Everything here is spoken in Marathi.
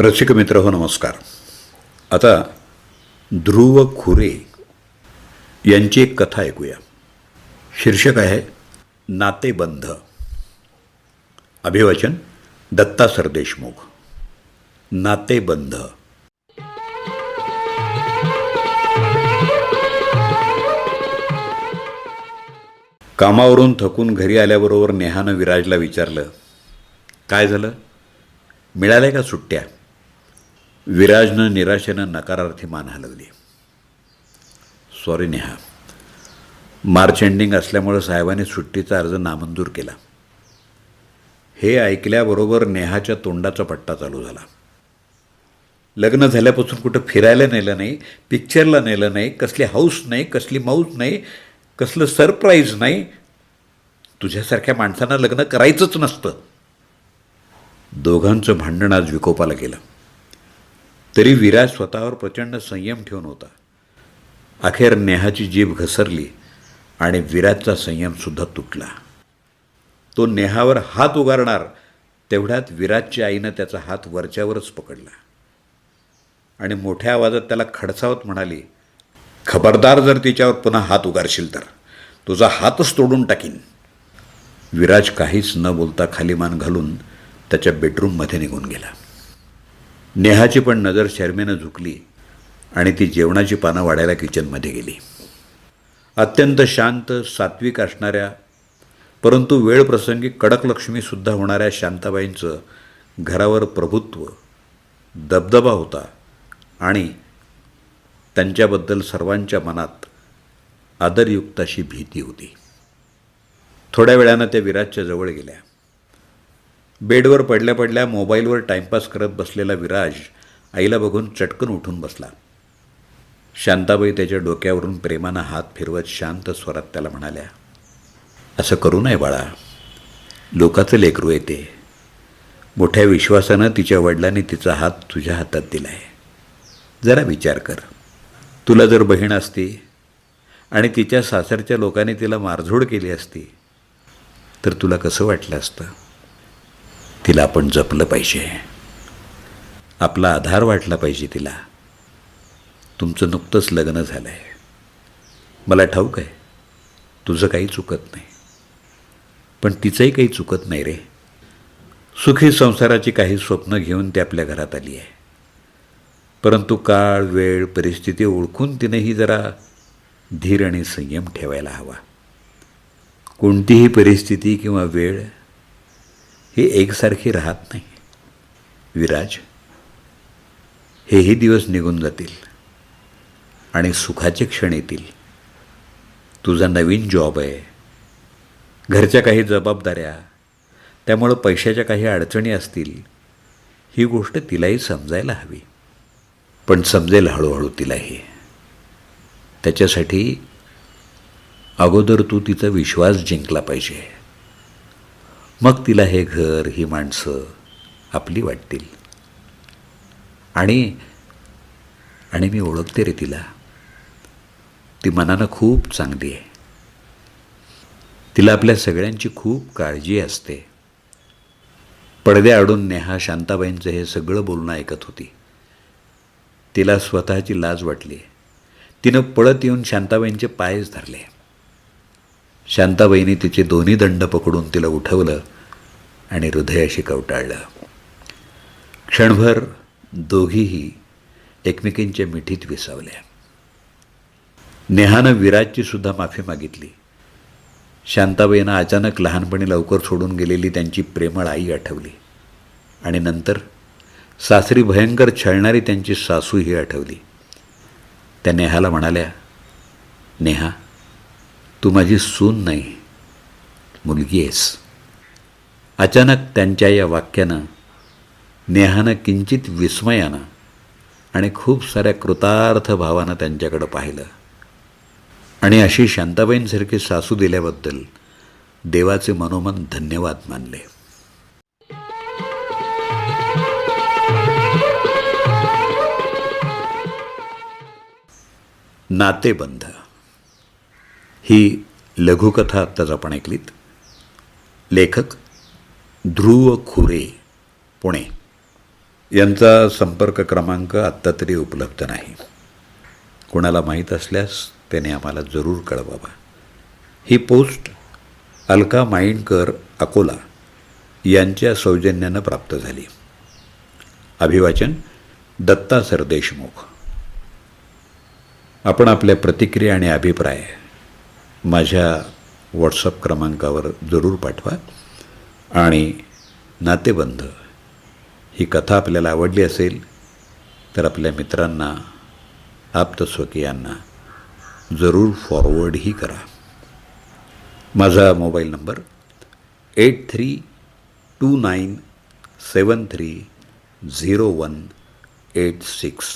रसिक मित्र हो नमस्कार. आता ध्रुव खुरे यांची एक कथा ऐकूया. शीर्षक आहे नातेबंध. अभिवाचन दत्ता सरदेशमुख. नातेबंध. कामावरून थकून घरी आल्याबरोबर नेहानं विराजला विचारलं काय झालं? मिळाल्या का सुट्ट्या? विराजनं निराशेनं नकारार्थी मान हलवली. सॉरी नेहा. मार्च एंडिंग असल्यामुळं साहेबांनी सुट्टीचा अर्ज नामंजूर केला. हे ऐकल्याबरोबर नेहाच्या तोंडाचा पट्टा चालू झाला. लग्न झाल्यापासून कुठं फिरायला नेलं नाही पिक्चरला नेलं नाही कसली हाऊस नाही कसली माऊस नाही कसलं सरप्राईज नाही. तुझ्यासारख्या माणसांना लग्न करायचंच नसतं. दोघांचं भांडण आज विकोपाला गेलं. तरी विराज स्वतःवर प्रचंड संयम ठेवून होता. अखेर नेहाची जीभ घसरली आणि विराजचा संयमसुद्धा तुटला. तो नेहावर हात उगारणार तेवढ्यात विराजच्या आईनं त्याचा हात वरच्यावरच पकडला. आणि मोठ्या आवाजात त्याला खडसावत म्हणाली खबरदार जर तिच्यावर पुन्हा हात उगारशील तर. तुझा हातच तोडून टाकीन. विराज काहीच न बोलता खाली मान घालून त्याच्या बेडरूममध्ये निघून गेला. नेहाची पण नजर शर्मेनं झुकली आणि ती जेवणाची पानं वाढायला किचनमध्ये गेली. अत्यंत शांत सात्विक असणाऱ्या परंतु वेळ प्रसंगी कडक लक्ष्मीसुद्धा होणाऱ्या शांताबाईंचं घरावर प्रभुत्व दबदबा होता आणि त्यांच्याबद्दल सर्वांच्या मनात आदरयुक्त अशी भीती होती. थोड्या वेळानं त्या विराजच्या जवळ गेल्या. बेडवर पडल्या पडल्या मोबाईलवर टाईमपास करत बसलेला विराज आईला बघून चटकन उठून बसला. शांताबाई त्याच्या डोक्यावरून प्रेमानं हात फिरवत शांत स्वरात त्याला म्हणाल्या असं करू नये बाळा. लोकाचं लेकरू येते. मोठ्या विश्वासानं तिच्या वडिलांनी तिचा हात तुझ्या हातात दिला आहे जरा विचार कर. तुला जर बहीण असती आणि तिच्या सासरच्या लोकांनी तिला मारझोड केली असती तर तुला कसं वाटलं असतं? तिला आपण जपलं पाहिजे. आपला आधार वाटला पाहिजे तिला. तुमचं नुकतंच लग्न झालं आहे मला ठाऊक आहे. तुझं काही चुकत नाही. पण तिचंही काही चुकत नाही रे. सुखी संसाराची काही स्वप्न घेऊन ती आपल्या घरात आली आहे. परंतु काळ वेळ परिस्थिती ओळखून तिनेही जरा धीर आणि संयम ठेवायला हवा. कोणतीही परिस्थिती किंवा वेळ ही एकसारखी राहत नाही. विराज हेही दिवस निघून जातील आणि सुखाचे क्षण येतील. तुझा नवीन जॉब आहे. घरच्या काही जबाबदाऱ्या त्यामुळं पैशाच्या काही अडचणी असतील ही गोष्ट तिलाही समजायला हवी. पण समजेल हळूहळू तिलाही. त्याच्यासाठी अगोदर तू तिचा विश्वास जिंकला पाहिजे. मग तिला हे घर ही माणसं आपली वाटतील. आणि आणि मी ओळखते रे तिला. ती मनानं खूप चांगली आहे. तिला आपल्या सगळ्यांची खूप काळजी असते. पडद्याआडून नेहा शांताबाईंचं हे सगळं बोलणं ऐकत होती. तिला स्वतःची लाज वाटली. तिनं पळत येऊन शांताबाईंचे पायच धरले. शांताबाईंनी तिचे दोन्ही दंड पकडून तिला उठवलं. आणि हृदयाशी कवटाळलं. क्षणभर दोघीही एकमेकींच्या मिठीत विसावल्या. नेहानं विराजची सुद्धा माफी मागितली. शांताबाईनं अचानक लहानपणी लवकर सोडून गेलेली त्यांची प्रेमळ आई आठवली. आणि नंतर सासरी भयंकर छळणारी त्यांची सासूही आठवली. त्या नेहाला म्हणाल्या नेहा तू माझी सून नाही मुलगी आहेस. अचानक त्यांच्या या वाक्यानं नेहानं किंचित विस्मयानं आणि खूप साऱ्या कृतार्थ भावानं त्यांच्याकडं पाहिलं. आणि अशी शांताबाईंसारखी सासू दिल्याबद्दल देवाचे मनोमन धन्यवाद मानले. नातेबंध. ही लघुकथा आत्ताच आपण ऐकलीत. लेखक ध्रुव खुरे पुणे. यांचा संपर्क क्रमांक आत्ता तरी उपलब्ध नाही. कोणाला माहीत असल्यास त्याने आम्हाला जरूर कळवावा. ही पोस्ट अलका माइंडकर अकोला यांच्या सौजन्यानं प्राप्त झाली. अभिवाचन दत्ता सर देशमुख. आपण आपल्या प्रतिक्रिया आणि अभिप्राय माझ्या व्हॉट्सअप क्रमांकावर जरूर पाठवा. आणि नातेबंध. ही कथा आपल्याला आवडली असेल तर आपल्या मित्रांना आप्तस्वकीयांना जरूर फॉरवर्डही करा. माझा mobile number eight three two nine seven three zero one eight six